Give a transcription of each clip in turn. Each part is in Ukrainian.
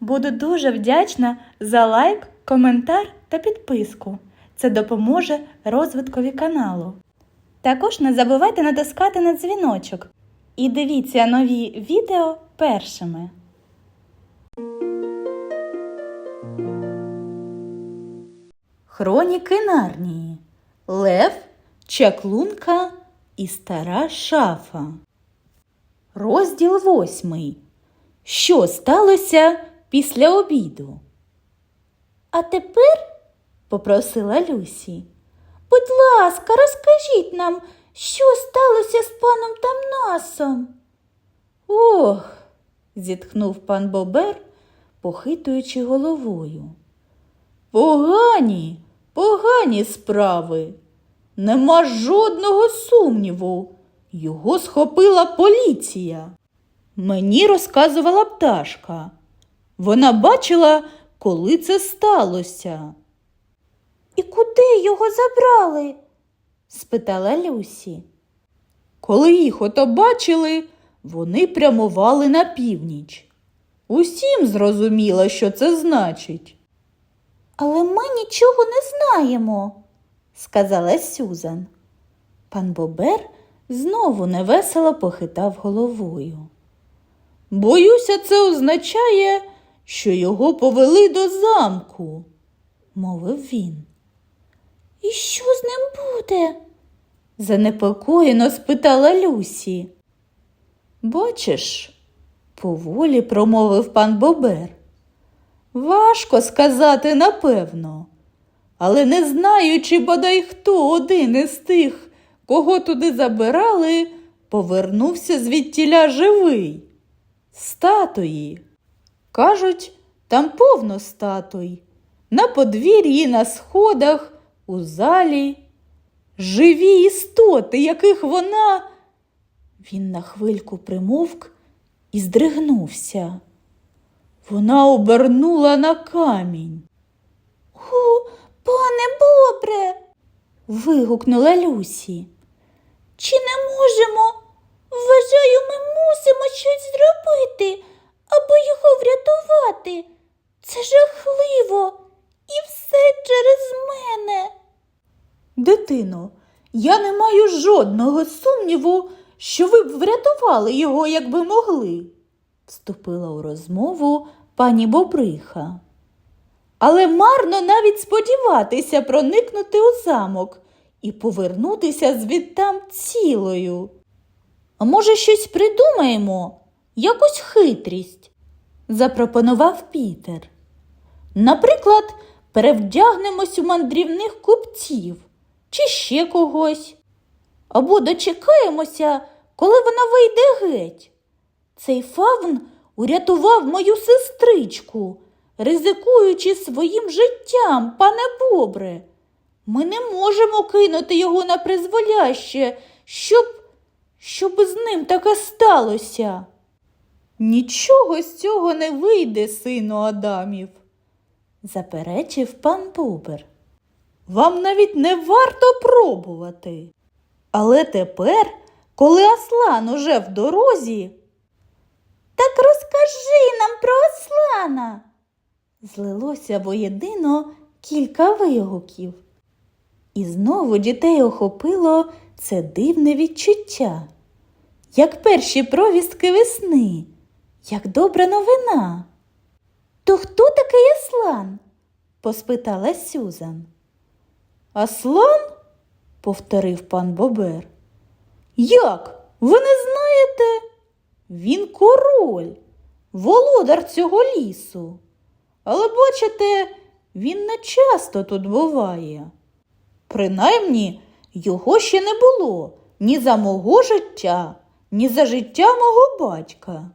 Буду дуже вдячна за лайк, коментар та підписку. Це допоможе розвиткові каналу. Також не забувайте натискати на дзвіночок і дивіться нові відео першими. Хроніки Нарнії. Лев, Чаклунка і стара шафа. Розділ восьмий. Що сталося після обіду? А тепер, попросила Люсі, будь ласка, розкажіть нам, що сталося з паном Тамнасом. Ох, зітхнув пан Бобер, похитуючи головою. Погані, погані справи. Нема жодного сумніву. Його схопила поліція. Мені розказувала пташка. Вона бачила, коли це сталося. І куди його забрали? спитала Люсі. Коли їх ото бачили, вони прямували на північ. Усім зрозуміло, що це значить. Але ми нічого не знаємо, сказала Сюзан. Пан Бобер знову невесело похитав головою. Боюся, це означає, що його повели до замку, мовив він. І що з ним буде? занепокоєно спитала Люсі. Бачиш, поволі промовив пан Бобер. Важко сказати напевно, але не знаю, чи бодай хто один із тих, кого туди забирали, повернувся звідтіля живий. Статуї. Кажуть, там повно статуй. На подвір'ї, на сходах, у залі. Живі істоти, яких вона. Він на хвильку примовк і здригнувся. Вона обернула на камінь. О, пане Бобре. вигукнула Люсі. Чи не можемо? Вважаю, ми мусимо щось зробити, аби його врятувати. Це жахливо і все через мене. Дитино, я не маю жодного сумніву, що ви б врятували його, якби могли, вступила у розмову пані Бобриха. Але марно навіть сподіватися проникнути у замок і повернутися звідтам цілою. А може, щось придумаємо, якусь хитрість, запропонував Пітер. Наприклад, перевдягнемось у мандрівних купців чи ще когось. Або дочекаємося, коли вона вийде геть. Цей фавн урятував мою сестричку, ризикуючи своїм життям, пане Бобре. Ми не можемо кинути його на призволяще, щоб, щоб з ним таке сталося. Нічого з цього не вийде, сину Адамів, заперечив пан Бобер. Вам навіть не варто пробувати. Але тепер, коли Аслан уже в дорозі. Так розкажи нам про Аслана. Злилося воєдино кілька вигуків. І знову дітей охопило це дивне відчуття, як перші провістки весни, як добра новина. То хто такий Аслан? поспитала Сюзан. Аслан? повторив пан Бобер. Як? Ви не знаєте? Він король, володар цього лісу. Але бачите, він не часто тут буває. Принаймні, його ще не було ні за мого життя, ні за життя мого батька.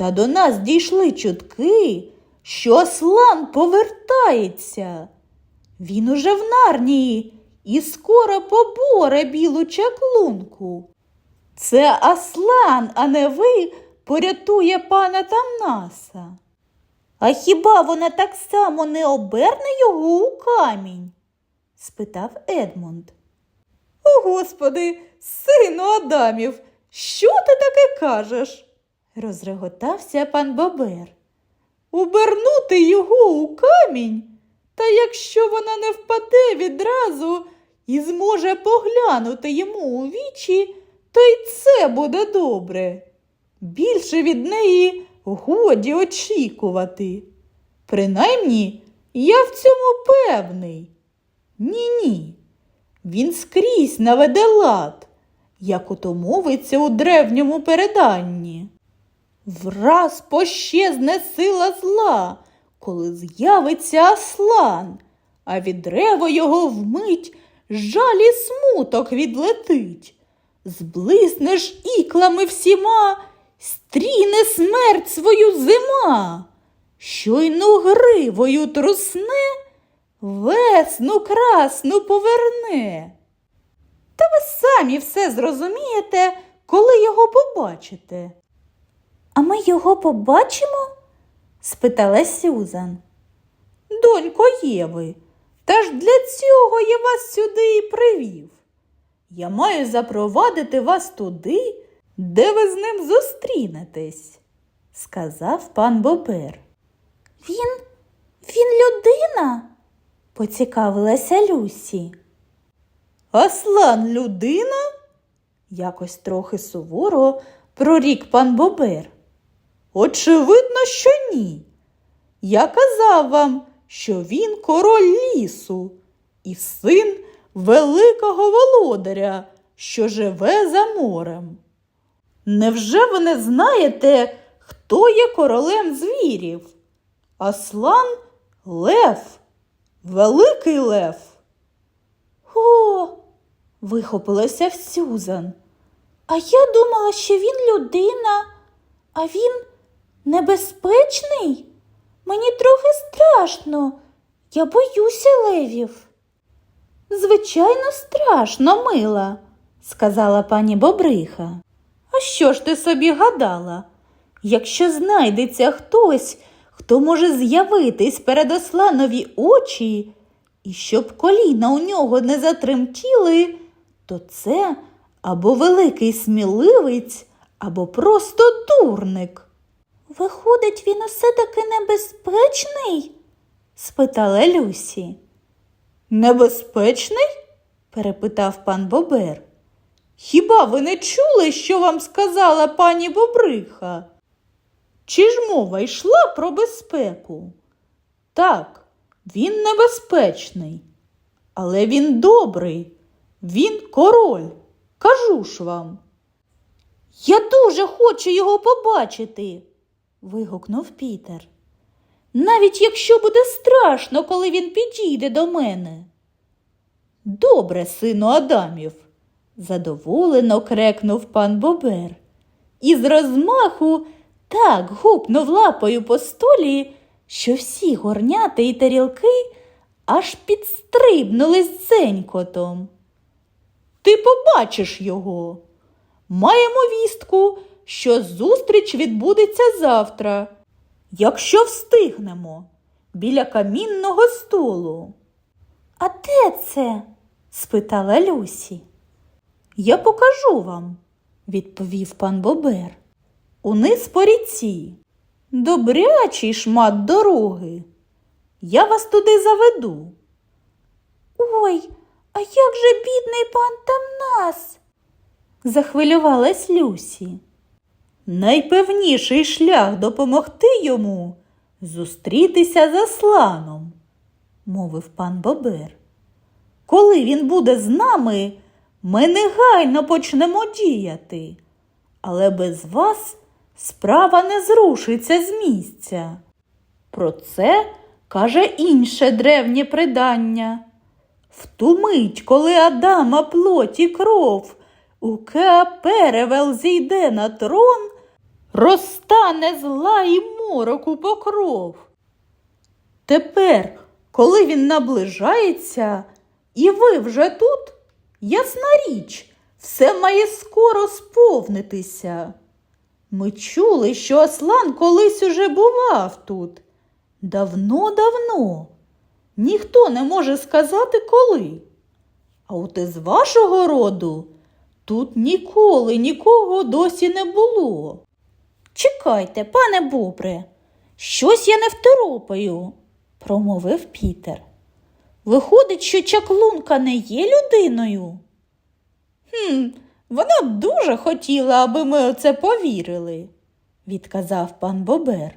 Та до нас дійшли чутки, що Аслан повертається. Він уже в нарнії і скоро поборе білу чаклунку. Це Аслан, а не ви, порятує пана Тамнаса. А хіба вона так само не оберне його у камінь? спитав Едмунд. О, господи, сину Адамів, що ти таке кажеш? Розреготався пан Бобер. обернути його у камінь, та якщо вона не впаде відразу і зможе поглянути йому у вічі, то й це буде добре. Більше від неї годі очікувати. Принаймні, я в цьому певний. Ні, ні. Він скрізь наведе лад, як ото мовиться у древньому переданні. Враз пощезне сила зла, коли з'явиться аслан, а від древа його вмить жаль і смуток відлетить. Зблиснеш іклами всіма, стріне смерть свою зима. Щойно гривою трусне, весну красну поверне. Та ви самі все зрозумієте, коли його побачите. А ми його побачимо? спитала Сюзан. Донько Єви, та ж для цього я вас сюди і привів. Я маю запровадити вас туди, де ви з ним зустрінетесь, сказав пан Бобер. Він, він людина? поцікавилася Люсі. Аслан людина? якось трохи суворо прорік пан Бобер. Очевидно, що ні. Я казав вам, що він король лісу і син великого володаря, що живе за морем. Невже ви не знаєте, хто є королем звірів? Аслан лев, великий лев. О, вихопилася в Сюзан. А я думала, що він людина, а він небезпечний. Мені трохи страшно. Я боюся левів. Звичайно, страшно, мила, сказала пані Бобриха. А що ж ти собі гадала? Якщо знайдеться хтось, хто може з'явитись перед осланові очі, і щоб коліна у нього не затремтіли, то це або великий сміливець, або просто дурник. Виходить, він усе таки небезпечний? спитала Люсі. Небезпечний? перепитав пан Бобер. Хіба ви не чули, що вам сказала пані Бобриха? Чи ж мова йшла про безпеку? Так, він небезпечний, але він добрий, він король, кажу ж вам. Я дуже хочу його побачити. Вигукнув Пітер. Навіть якщо буде страшно, коли він підійде до мене. Добре, сину Адамів, задоволено крекнув пан Бобер. І з розмаху так гупнув лапою по столі, що всі горняти і тарілки аж підстрибнули з дзенькотом. Ти побачиш його. Маємо вістку, що зустріч відбудеться завтра, якщо встигнемо, біля камінного столу. А де це? спитала Люсі. Я покажу вам, відповів пан Бобер. Униз по ріці. Добрячий шмат дороги. Я вас туди заведу. Ой, а як же бідний пан Тамнас? захвилювалась Люсі. Найпевніший шлях допомогти йому зустрітися з Асланом, мовив пан Бобер. Коли він буде з нами, ми негайно почнемо діяти, але без вас справа не зрушиться з місця. Про це каже інше древнє предання. В ту мить, коли Адама плоті кров у Кеаперевел зійде на трон, розтане зла і мороку покров. Тепер, коли він наближається, і ви вже тут, ясна річ, все має скоро сповнитися. Ми чули, що Аслан колись уже бував тут. Давно-давно. Ніхто не може сказати коли. А от із вашого роду тут ніколи нікого досі не було. Чекайте, пане Бобре, Щось я не второпаю, промовив Пітер. Виходить, що чаклунка не є людиною. Хм, вона б дуже хотіла, аби ми оце повірили, відказав пан Бобер.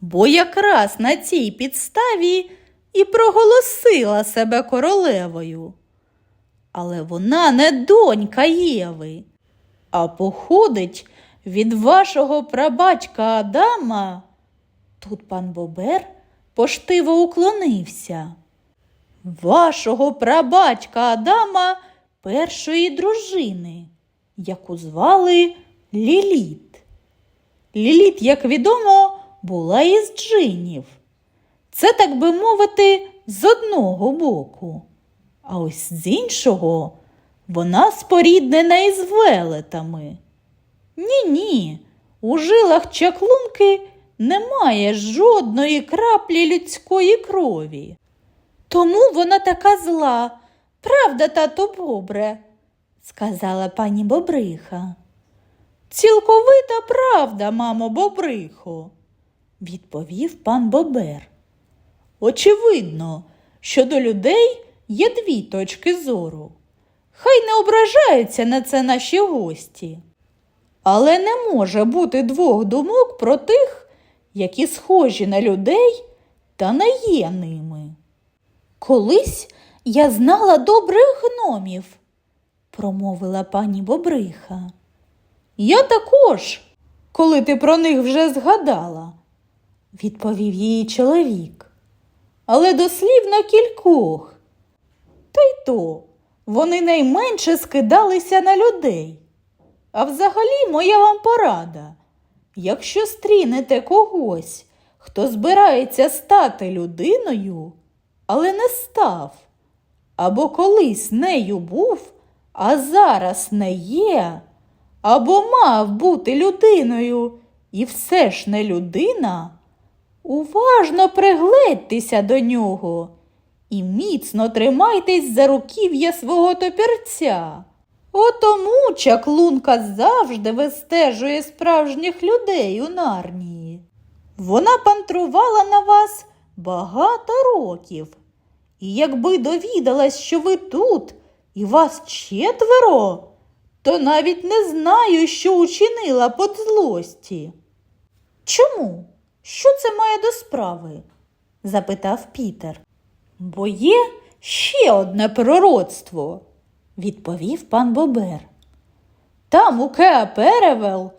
Бо якраз на цій підставі і проголосила себе королевою. Але вона не донька Єви, а походить від вашого прабатька Адама. Тут пан Бобер поштиво уклонився. Вашого прабатька Адама першої дружини, яку звали Ліліт. Ліліт, як відомо, була із джинів. Це, так би мовити, з одного боку. А ось з іншого вона споріднена із велетами. Ні, ні, у жилах чаклунки немає жодної краплі людської крові. Тому вона така зла, правда, тато Бобре, сказала пані Бобриха. Цілковита правда, мамо Бобрихо, відповів пан Бобер. Очевидно, що до людей є дві точки зору. Хай не ображаються на це наші гості. Але не може бути двох думок про тих, які схожі на людей та не є ними. Колись я знала добрих гномів, промовила пані Бобриха. Я також, коли ти про них вже згадала, відповів її чоловік. Але дослівно кількох. Та й то вони найменше скидалися на людей. А взагалі, моя вам порада. Якщо стрінете когось, хто збирається стати людиною, але не став, або колись нею був, а зараз не є, або мав бути людиною і все ж не людина, уважно пригледьтеся до нього і міцно тримайтесь за руків'я свого топірця. Отому чаклунка завжди вистежує справжніх людей у нарнії. Вона пантрувала на вас багато років. І якби довідалась, що ви тут і вас четверо, то навіть не знаю, що учинила под злості. Чому? Що це має до справи? запитав Пітер. Бо є ще одне пророцтво, відповів пан Бобер. Там у Кеаперевел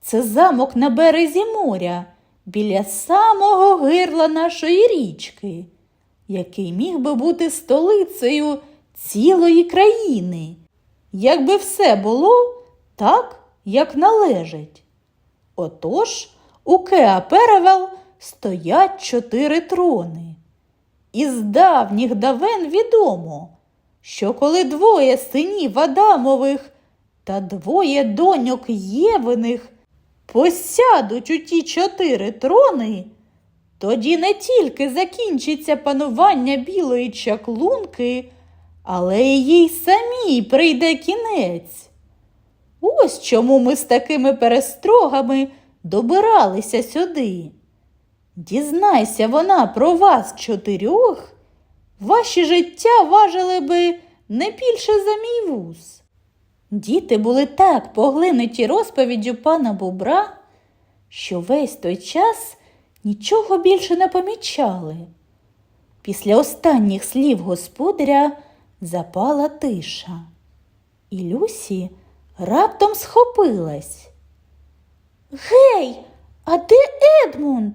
це замок на березі моря, біля самого гирла нашої річки, який міг би бути столицею цілої країни, якби все було так, як належить. Отож, у Кеаперевел стоять чотири трони. Із давніх давен відомо, що коли двоє синів Адамових та двоє доньок Євиних посядуть у ті чотири трони, тоді не тільки закінчиться панування білої чаклунки, але й їй самій прийде кінець. Ось чому ми з такими перестрогами добиралися сюди. Дізнайся вона про вас чотирьох, ваші життя важили би не більше за мій вуз. Діти були так поглинуті розповіддю пана Бобра, що весь той час нічого більше не помічали. Після останніх слів господаря запала тиша, і Люсі раптом схопилась. Гей, а де Едмунд?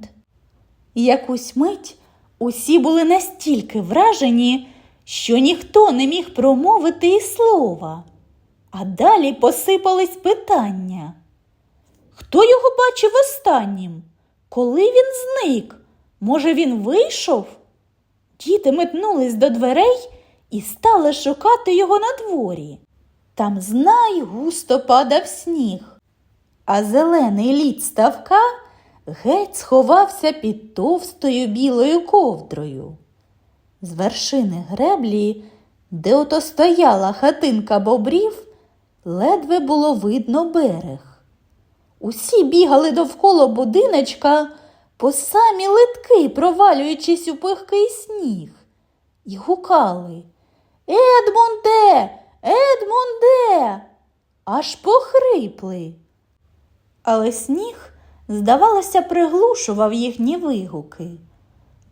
Якусь мить усі були настільки вражені, що ніхто не міг промовити і слова. А далі посипались питання. Хто його бачив останнім? Коли він зник? Може, він вийшов? Діти метнулись до дверей і стали шукати його на дворі. Там, знай, густо падав сніг, а зелений лід ставка геть сховався під товстою білою ковдрою. З вершини греблі, де ото стояла хатинка бобрів, ледве було видно берег. Усі бігали довкола будиночка, по самі литки, провалюючись у пихкий сніг, і гукали Едмунде, Едмунде, аж похрипли. Але сніг, здавалося, приглушував їхні вигуки,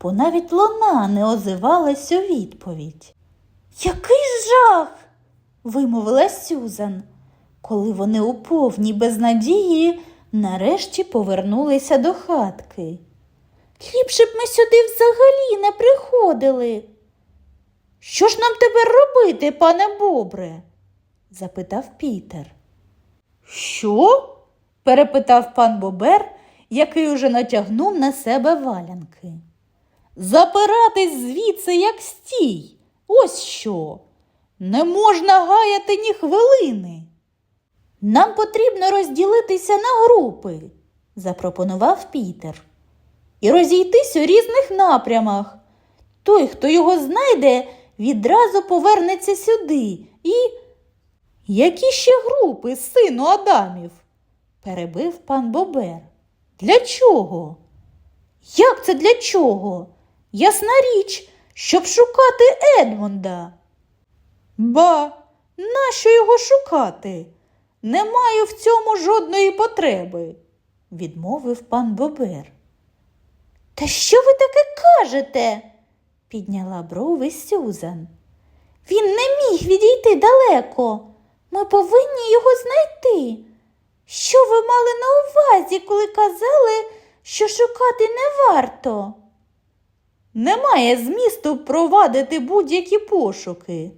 бо навіть луна не озивалась у відповідь. Який жах! вимовила Сюзан, коли вони у повній безнадії нарешті повернулися до хатки. Ліпше б ми сюди взагалі не приходили. Що ж нам тепер робити, пане Бобре? запитав Пітер. Що? Перепитав пан Бобер, який уже натягнув на себе валянки. Запиратись звідси, як стій. Ось що. Не можна гаяти ні хвилини. Нам потрібно розділитися на групи, запропонував Пітер, і розійтись у різних напрямах. Той, хто його знайде, відразу повернеться сюди і. Які ще групи, сину Адамів? Перебив пан Бобер. Для чого? Як це для чого? Ясна річ, щоб шукати Едмунда. Ба, нащо його шукати? Не маю в цьому жодної потреби, відмовив пан Бобер. Та що ви таке кажете? підняла брови Сюзан. Він не міг відійти далеко. Ми повинні його знайти. Що ви мали на увазі, коли казали, що шукати не варто? Немає змісту провадити будь-які пошуки,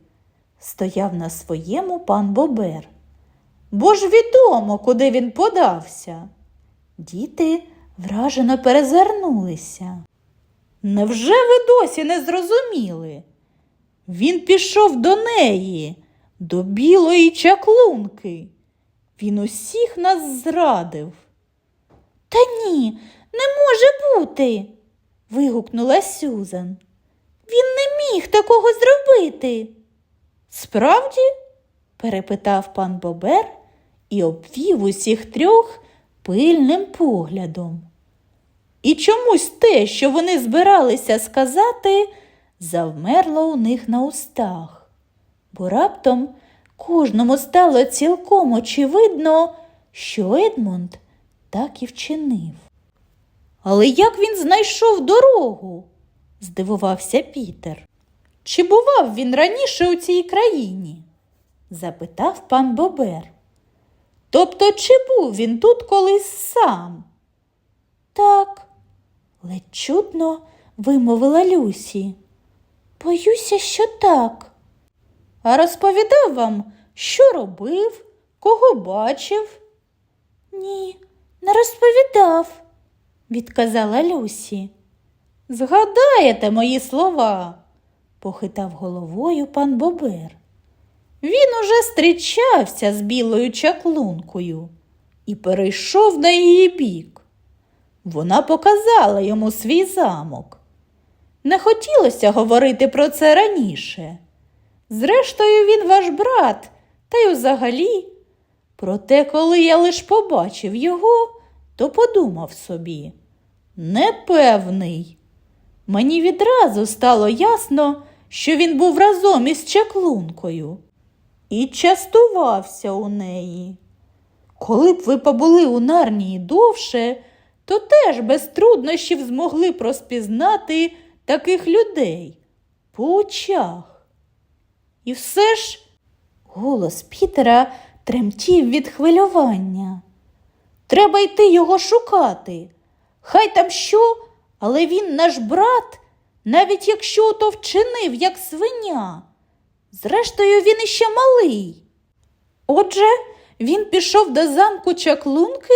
стояв на своєму пан Бобер. Бо ж відомо, куди він подався. Діти вражено перезирнулися. Невже ви досі не зрозуміли? Він пішов до неї, до білої чаклунки. Він усіх нас зрадив. Та ні, не може бути. вигукнула Сюзан. Він не міг такого зробити. Справді? перепитав пан Бобер і обвів усіх трьох пильним поглядом. І чомусь те, що вони збиралися сказати, завмерло у них на устах, бо раптом кожному стало цілком очевидно, що Едмунд так і вчинив. Але як він знайшов дорогу? здивувався Пітер. Чи бував він раніше у цій країні? запитав пан Бобер. Тобто, чи був він тут колись сам? Так, ледь чутно вимовила Люсі. Боюся, що так. А розповідав вам, що робив, кого бачив? Ні, не розповідав, відказала Люсі. Згадаєте мої слова, похитав головою пан Бобер. Він уже зустрічався з білою чаклункою і перейшов на її бік. Вона показала йому свій замок. Не хотілося говорити про це раніше. Зрештою, він ваш брат, та й взагалі. Проте, коли я лиш побачив його, то подумав собі непевний. Мені відразу стало ясно, що він був разом із чаклункою і частувався у неї. Коли б ви побули у нарнії довше, то теж без труднощів змогли б розпізнати таких людей по очах. І все ж голос Пітера тремтів від хвилювання. Треба йти його шукати. Хай там що, але він наш брат, навіть якщо то вчинив, як свиня. Зрештою, він іще малий. Отже, він пішов до замку чаклунки?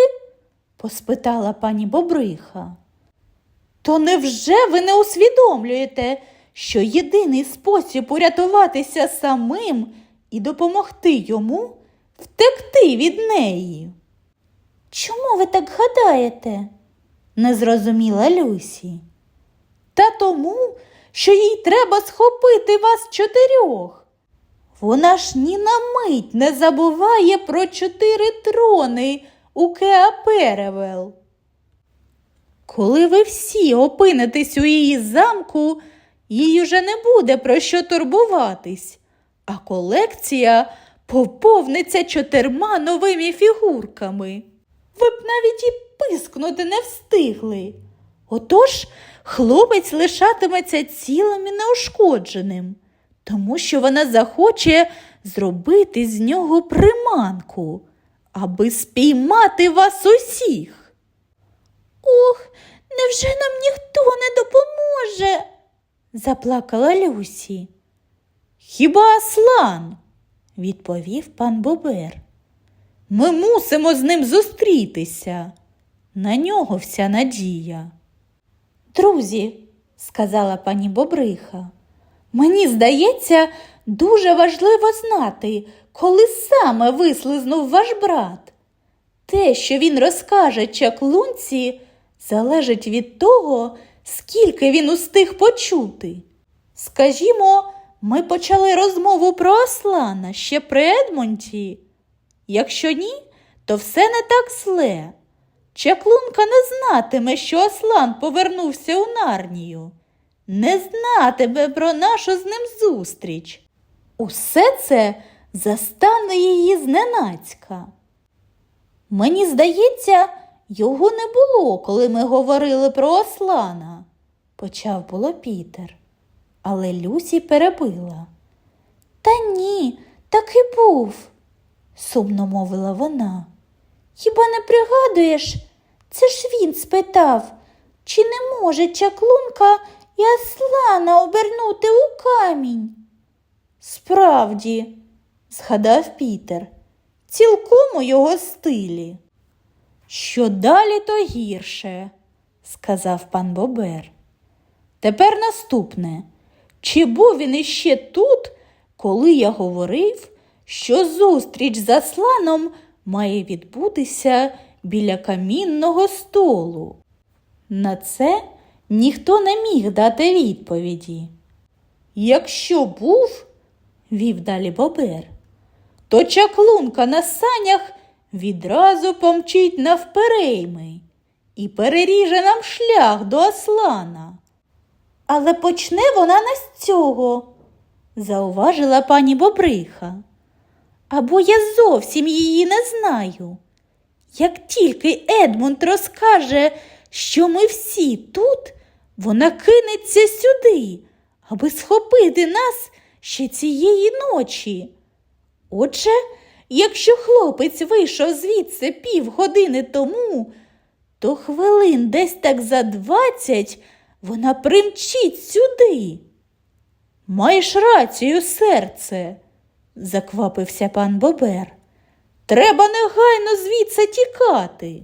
поспитала пані Бобриха. То невже ви не усвідомлюєте, що єдиний спосіб урятуватися самим і допомогти йому втекти від неї? Чому ви так гадаєте? не зрозуміла Люсі. Та тому, що їй треба схопити вас чотирьох. Вона ж ні на мить не забуває про чотири трони у Кеаперевел. Коли ви всі опинитесь у її замку, їй уже не буде про що турбуватись, а колекція поповниться чотирма новими фігурками. Ви б навіть і пискнути не встигли. Отож, хлопець лишатиметься цілим і неушкодженим, тому що вона захоче зробити з нього приманку, аби спіймати вас усіх. Ох, невже нам ніхто не допоможе? Заплакала Люсі. Хіба Аслан? відповів пан Бобер. Ми мусимо з ним зустрітися. На нього вся надія. Друзі, сказала пані Бобриха, мені здається, дуже важливо знати, коли саме вислизнув ваш брат. Те, що він розкаже чаклунці, залежить від того, скільки він устиг почути. Скажімо, ми почали розмову про Аслана ще при Едмонті. Якщо ні, то все не так зле. Чаклунка не знатиме, що Аслан повернувся у Нарнію, не знатиме про нашу з ним зустріч. Усе це застане її зненацька. Мені здається, його не було, коли ми говорили про Аслана, почав було Пітер. Але Люсі перебила. Та ні, так і був, сумно мовила вона. Хіба не пригадуєш? Це ж він спитав, чи не може чаклунка і Аслана обернути у камінь? Справді, згадав Пітер, цілком у його стилі. Що далі, то гірше, сказав пан Бобер. Тепер наступне. Чи був він іще тут, коли я говорив, що зустріч з Асланом має відбутися біля камінного столу? На це ніхто не міг дати відповіді. Якщо був, вів далі Бобер, то чаклунка на санях відразу помчить навперейми і переріже нам шлях до Аслана. Але почне вона не з цього, зауважила пані Бобриха. Або я зовсім її не знаю. Як тільки Едмунд розкаже, що ми всі тут, вона кинеться сюди, аби схопити нас ще цієї ночі. Отже, якщо хлопець вийшов звідси півгодини тому, то хвилин десь так за двадцять вона примчить сюди. Маєш рацію, серце, заквапився пан Бобер. Треба негайно звідси тікати.